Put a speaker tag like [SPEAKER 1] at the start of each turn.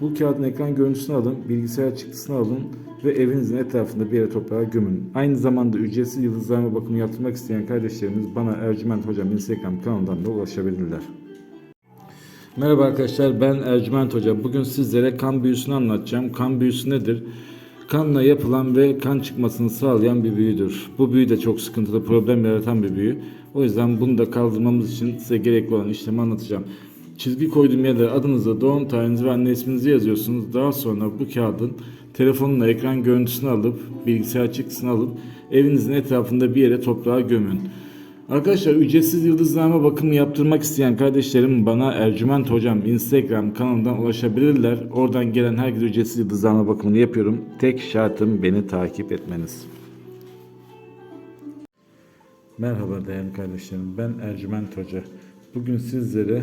[SPEAKER 1] Bu kağıdın ekran görüntüsünü alın, bilgisayar çıktısını alın ve evinizin etrafında bir yere toprağa gömün. Aynı zamanda ücretsiz yıldızlarma bakımı yaptırmak isteyen kardeşlerimiz bana Ercüment Hocam Instagram kanalından da ulaşabilirler. Merhaba arkadaşlar ben Ercüment Hoca. Bugün sizlere kan büyüsünü anlatacağım. Kan büyüsü nedir? Kanla yapılan ve kan çıkmasını sağlayan bir büyüdür. Bu büyü de çok sıkıntılı, problem yaratan bir büyü. O yüzden bunu da kaldırmamız için size gerekli olan işlemi anlatacağım. Çizgi koyduğum yere adınızı, doğum tarihinizi ve anne isminizi yazıyorsunuz. Daha sonra bu kağıdın telefonla ekran görüntüsünü alıp, bilgisayar çıktısını alıp evinizin etrafında bir yere toprağa gömün. Arkadaşlar ücretsiz yıldızlama bakımı yaptırmak isteyen kardeşlerim bana Ercüment Hocam Instagram kanalından ulaşabilirler. Oradan gelen herkese ücretsiz yıldızlama bakımını yapıyorum. Tek şartım beni takip etmeniz. Merhaba değerli kardeşlerim. Ben Ercüment Hoca. Bugün sizlere